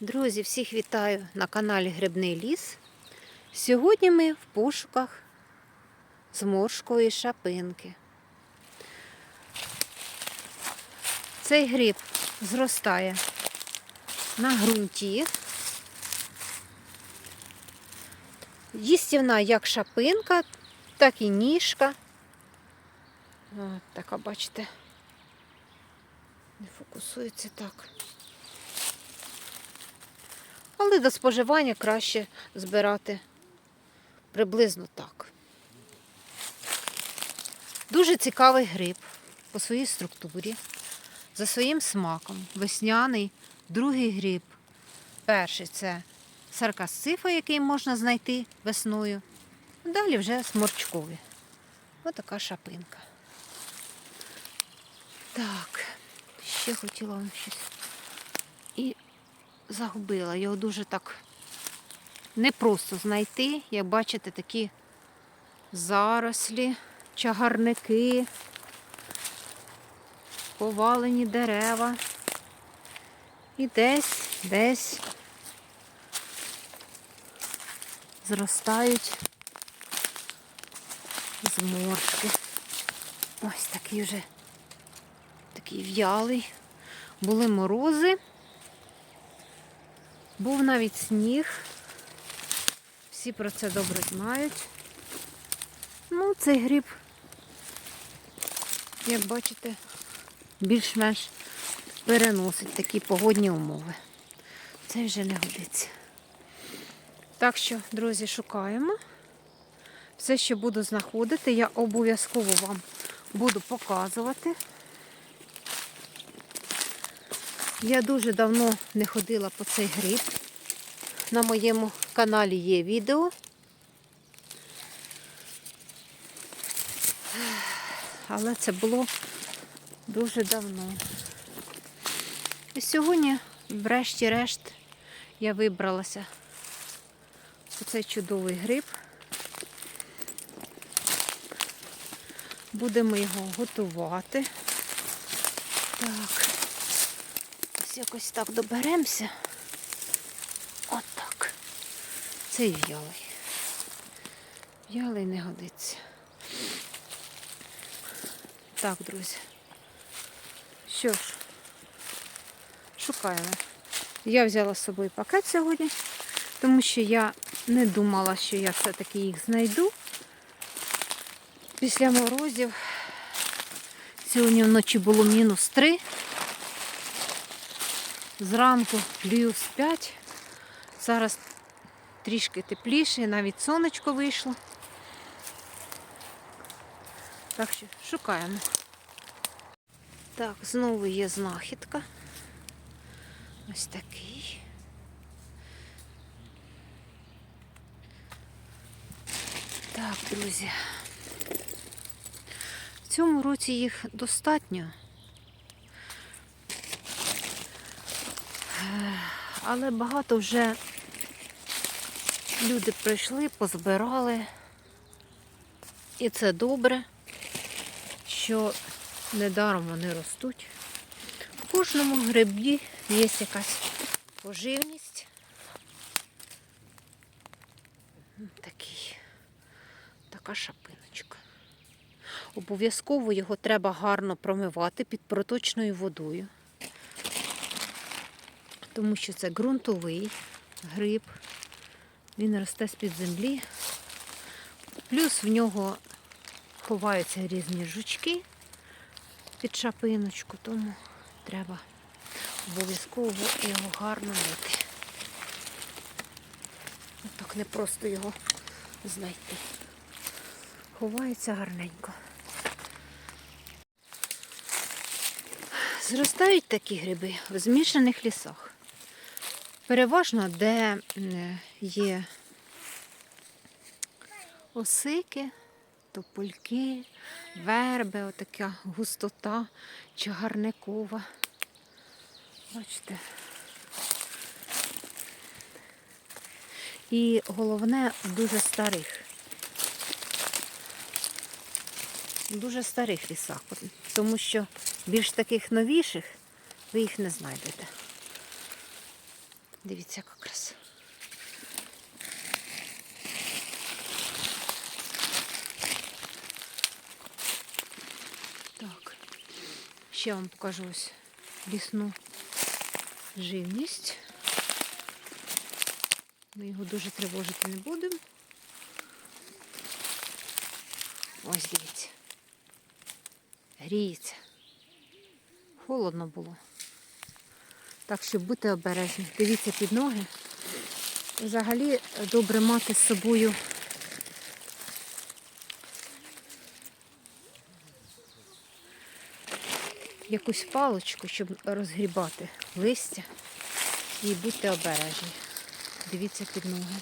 Друзі, всіх вітаю на каналі Грибний ліс. Сьогодні ми в пошуках зморшкової шапинки. Цей гриб зростає на ґрунті. Їстівна як шапинка, так і ніжка. От така, бачите, не фокусується так. Але до споживання краще збирати приблизно так. Дуже цікавий гриб по своїй структурі, за своїм смаком. Весняний, другий гриб. Перший це саркасцифа, який можна знайти весною. Далі вже сморчковий. Ось така шапинка. Так, ще хотіла вам щось. І загубила. Його дуже так непросто знайти. Як бачите, такі зарослі, чагарники, повалені дерева. І десь, десь зростають зморшки. Ось такий вже такий в'ялий. Були морози. Був навіть сніг. Всі про це добре знають. Ну, цей гриб, як бачите, більш-менш переносить такі погодні умови. Це вже не годиться. Так що, друзі, шукаємо. Все, що буду знаходити, я обов'язково вам буду показувати. Я дуже давно не ходила по цей гриб. На моєму каналі є відео. Але це було дуже давно. І сьогодні, врешті-решт, я вибралася у цей чудовий гриб. Будемо його готувати. Так. Ось якось так доберемося. Отак. От так. Цей в'ялий. В'ялий не годиться. Так, друзі. Що ж, шукаємо. Я взяла з собою пакет сьогодні, тому що я не думала, що я все-таки їх знайду. Після морозів сьогодні вночі було мінус 3. Зранку плюс 5. Зараз трішки тепліше, навіть сонечко вийшло. Так що шукаємо. Так, знову є знахідка. Ось такий. Так, друзі. В цьому році їх достатньо. Але багато вже люди прийшли, позбирали. І це добре, що недаром вони ростуть. В кожному грибі є якась поживність. Такий, така шапиночка. Обов'язково його треба гарно промивати під проточною водою тому що це ґрунтовий гриб, він росте з-під землі, плюс в нього ховаються різні жучки під шапиночку, тому треба обов'язково його гарно мити. Так не просто його знайти. Ховається гарненько. Зростають такі гриби в змішаних лісах. Переважно, де є осики, топольки, верби, отака густота чагарникова. Бачите. І головне дуже старих. Дуже старих лісах, тому що більш таких новіших ви їх не знайдете. Дивіться, яка краса. Так, ще вам покажу ось лісну живність. Ми його дуже тривожити не будемо. Ось дивіться. Гріється. Холодно було. Так що будьте обережні. Дивіться під ноги. Взагалі добре мати з собою якусь паличку, щоб розгрібати листя. І будьте обережні. Дивіться під ноги,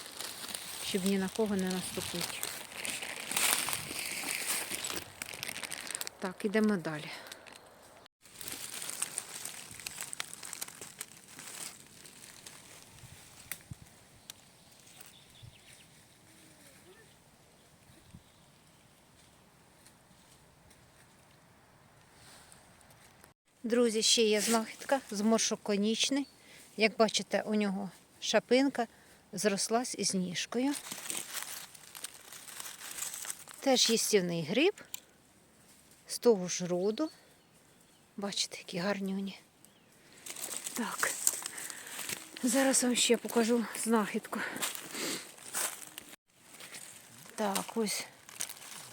щоб ні на кого не наступити. Так, ідемо далі. Друзі, ще є знахідка, зморшок конічний. Як бачите, у нього шапинка зрослась із ніжкою. Теж їстівний гриб з того ж роду. Бачите, які гарнюні. Так. Зараз вам ще покажу знахідку. Так, ось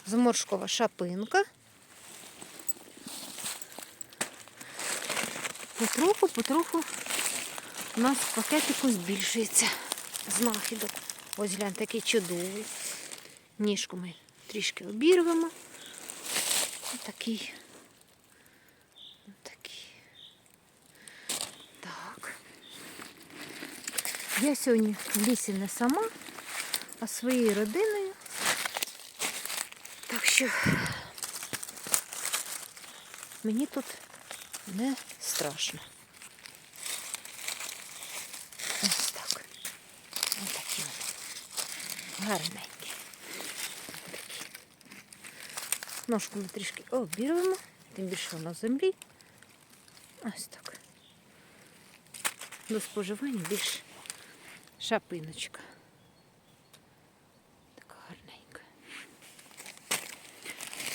зморшкова шапинка. Потроху, потроху у нас пакетику збільшується знахідок. Ось глянь, такий чудовий. Ніжку ми трішки обірвемо. Отакий. Отакий. Так. Я сьогодні в лісі не сама, а своєю родиною. Так що мені тут не страшно. Ось так. Ось такі вони. Гарненькі. Такі. Ножку ми трішки обірвемо, тим більше вона землі. Ось так. До споживання більш шапиночка. Така гарненька.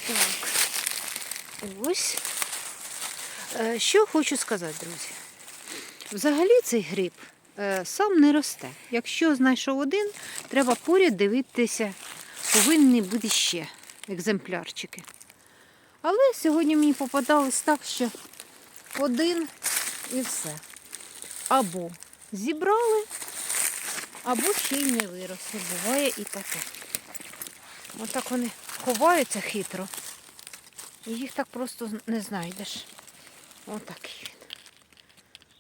Так. Ось. Е, Що хочу сказати, друзі. Взагалі цей гриб е, сам не росте. Якщо знайшов один, треба поряд дивитися, повинні бути ще екземплярчики. Але сьогодні мені попадалось так, що один і все. Або зібрали, або ще й не виросли. Буває і таке. Отак вони ховаються хитро. І їх так просто не знайдеш. Отакий він.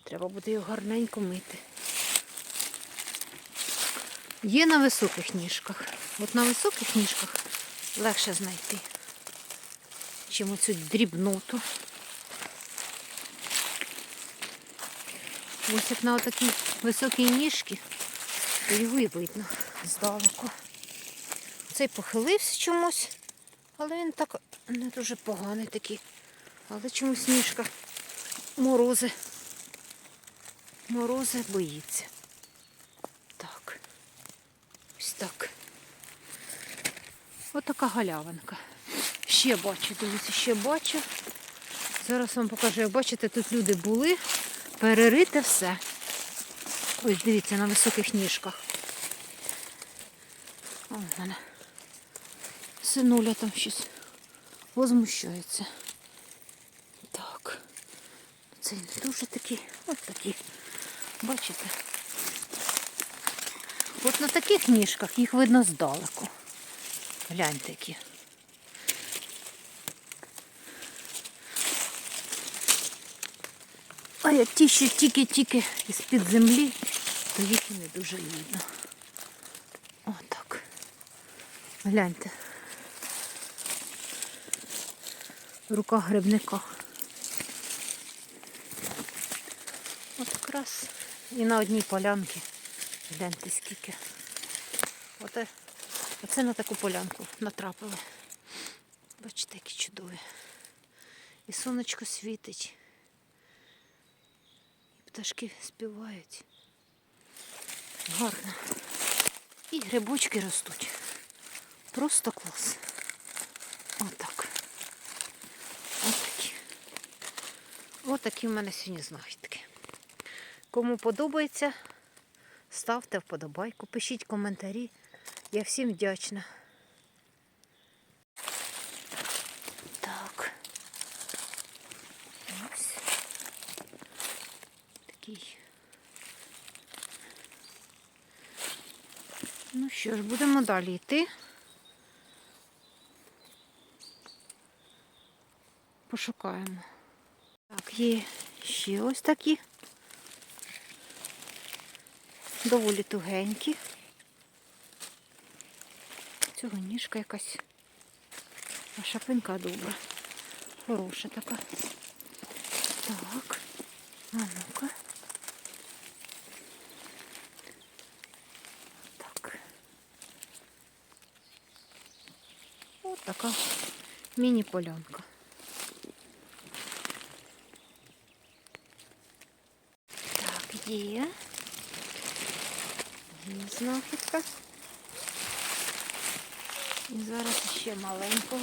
Треба буде його гарненько мити. Є на високих ніжках. От на високих ніжках легше знайти, чим оцю дрібноту. Ось як на отакій високій ніжці, то його і видно здалеку. Цей похилився чомусь, але він так не дуже поганий такий. Але чомусь ніжка морози. Морози боїться. Так. Ось так. Ось така галявинка. Ще бачу, дивіться, ще бачу. Зараз вам покажу, як бачите, тут люди були, перерите все. Ось дивіться, на високих ніжках. О, в мене синуля там щось возмущається. Цей не дуже такий, от такий. Бачите? От на таких ніжках їх видно здалеку. Гляньте які. А як ті, що тільки-тільки із-під землі, то їх і не дуже видно. Отак. Гляньте. Рука грибника. Якраз і на одній полянці. Гляньте скільки. Оце, оце на таку полянку натрапили. Бачите, які чудові. І сонечко світить. І пташки співають. Гарно. І грибочки ростуть. Просто клас. Отак. Отакі. Отакі в мене сьогодні знахідки. Кому подобається, ставте вподобайку, пишіть коментарі. Я всім вдячна. Так. Ось. Такий. Ну що ж, будемо далі йти. Пошукаємо. Так, є ще ось такі. Доволі тугенькі. Цього ніжка якась. А шапинка добра. Хороша така. Так. А ну-ка. Так. Ось така міні-полянка. Так, є. Знахідка. І зараз ще маленького.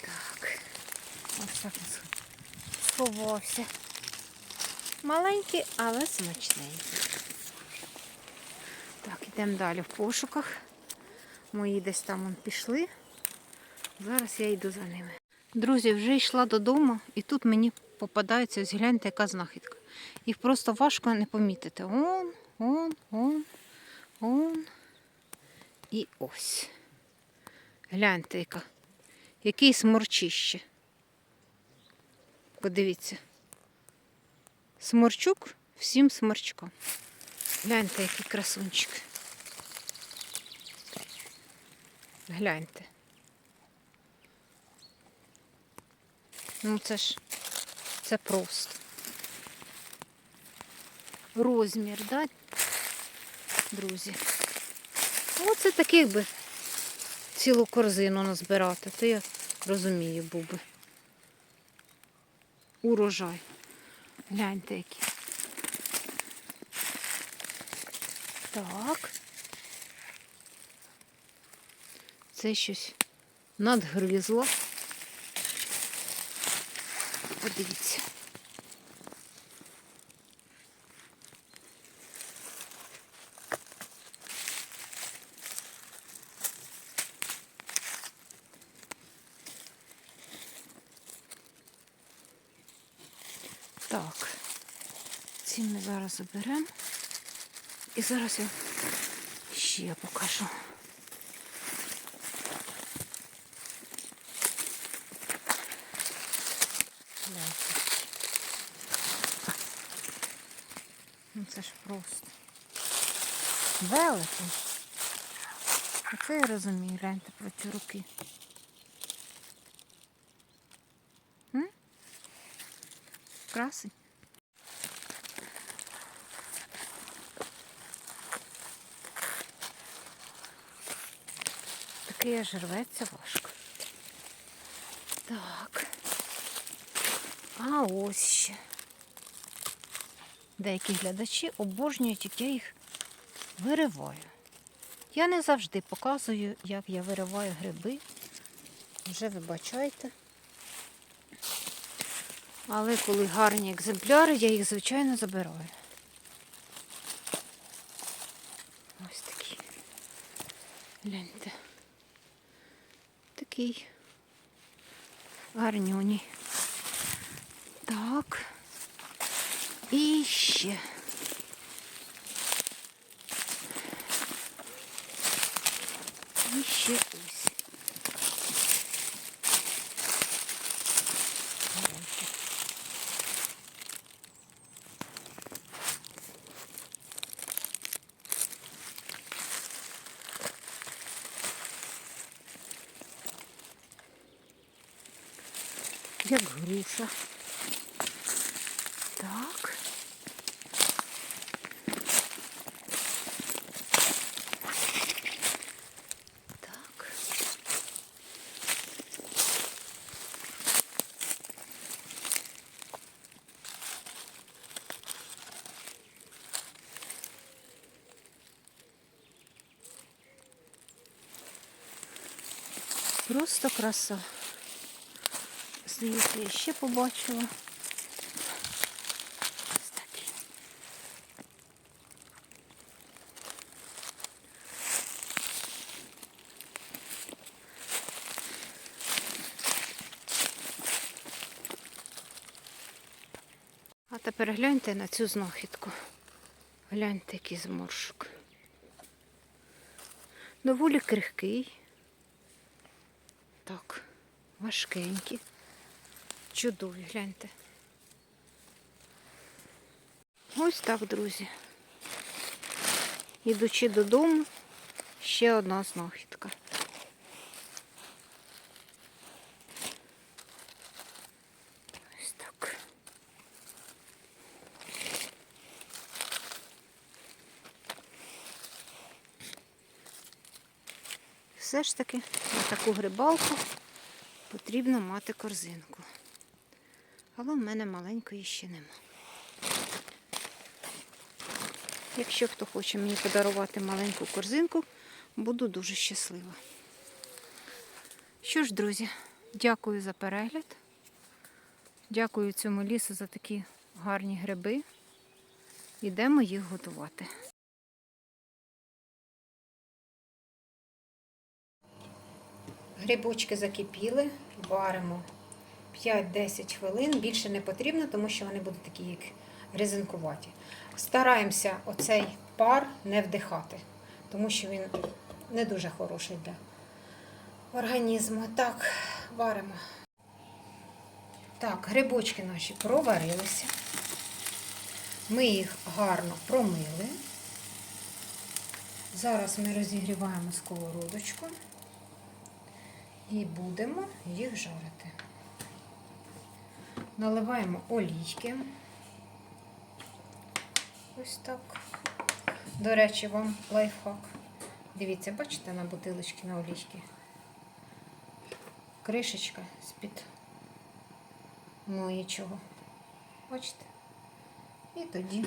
Так. Ось так він сховався. Маленький, але смачненький. Так, йдемо далі в пошуках. Мої десь там пішли. Зараз я йду за ними. Друзі, вже йшла додому, і тут мені попадається, ось гляньте, яка знахідка. Їх просто важко не помітити. Он, он, он, он. І ось. Гляньте, яка. Який сморчище. Подивіться. Сморчук всім сморчкам. Гляньте, який красунчик. Гляньте. Ну це ж це просто. Розмір, да, друзі? Оце таких би цілу корзину назбирати, то я розумію, був би. Урожай. Гляньте які. Так. Це щось надгризло. Подивіться. Так, ці ми зараз заберемо. І зараз я ще покажу. Гляньте. Ну це ж просто. Великий. Оце я розумію, гляньте про ці руки. М? Красень. Такий аж рветься важко. Так. А ось ще. Деякі глядачі обожнюють, як я їх вириваю. Я не завжди показую, як я вириваю гриби. Вже вибачайте. Але коли гарні екземпляри, я їх, звичайно, забираю. Ось такі. Гляньте. Такий гарнюній. Так. І ще. І ще груша. Просто краса. Здається, я ще побачила. Ось такий. А тепер гляньте на цю знахідку. Гляньте, який зморшок. Доволі крихкий. Так, Важкенькі. Чудові, гляньте. Ось так, друзі. Ідучи додому, ще одна знахідка. Ось так. Все ж таки на таку грибалку потрібно мати корзинку. Але в мене маленької ще нема. Якщо хто хоче мені подарувати маленьку корзинку, буду дуже щаслива. Що ж, друзі, дякую за перегляд. Дякую цьому лісу за такі гарні гриби. Ідемо їх готувати. Грибочки закипіли, варимо 5-10 хвилин. Більше не потрібно, тому що вони будуть такі, як резинкуваті. Стараємося оцей пар не вдихати, тому що він не дуже хороший для організму. Так, варимо. Так, грибочки наші проварилися. Ми їх гарно промили. Зараз ми розігріваємо сковородочку і будемо їх жарити. Наливаємо олійки. Ось так. До речі, вам лайфхак. Дивіться, бачите на бутилочки на олійки. Кришечка з-під миючого. Бачите? І тоді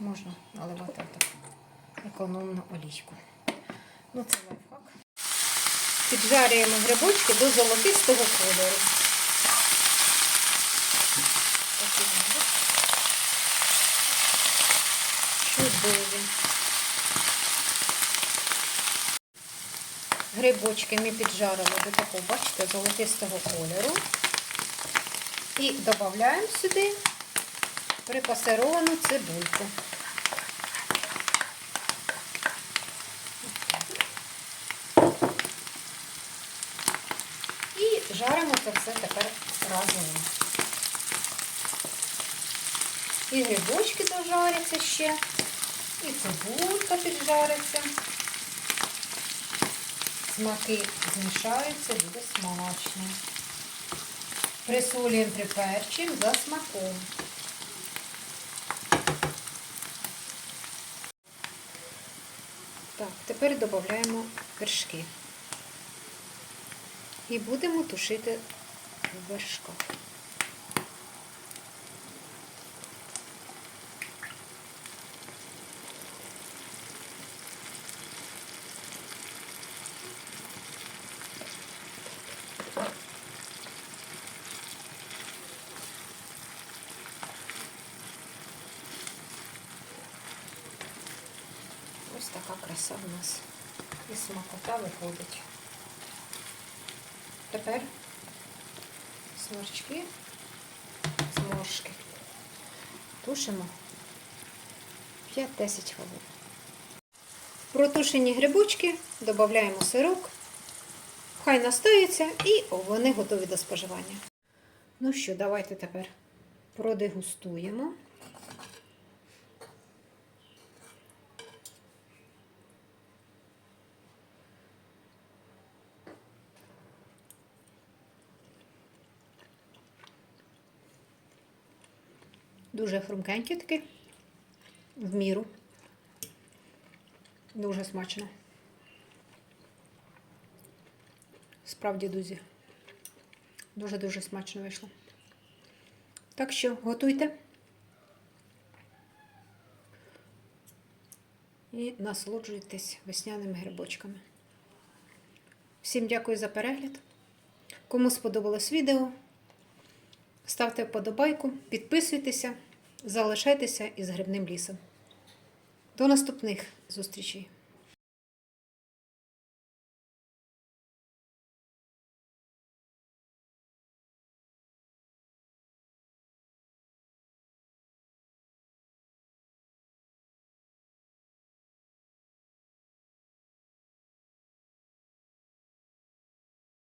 можна наливати так економну олійку. Ну, це лайфхак. Піджарюємо грибочки до золотистого кольору. Чудові. Грибочки ми піджарили до такого, бачите, золотистого кольору. І додаємо сюди припасировану цибульку. І жаримо це все тепер разом. І грибочки дожаряться ще, і цибулька піджариться. Смаки змішаються, буде смачно. Присолюємо приперчимо за смаком. Так, тепер додаємо вершки. І будемо тушити в вершках. Ось така краса у нас і смакота виходить. Тепер сморчки, зморшки тушимо 5-10 хвилин. Протушені грибочки додаємо сирок, хай настоїться і вони готові до споживання. Ну що, давайте тепер продегустуємо. Дуже хрумкенькі такі, в міру. Дуже смачно. Справді, друзі. Дуже-дуже смачно вийшло. Так що готуйте. І насолоджуйтесь весняними грибочками. Всім дякую за перегляд. Кому сподобалось відео, ставте вподобайку, підписуйтеся, залишайтеся із грибним лісом. До наступних зустрічей!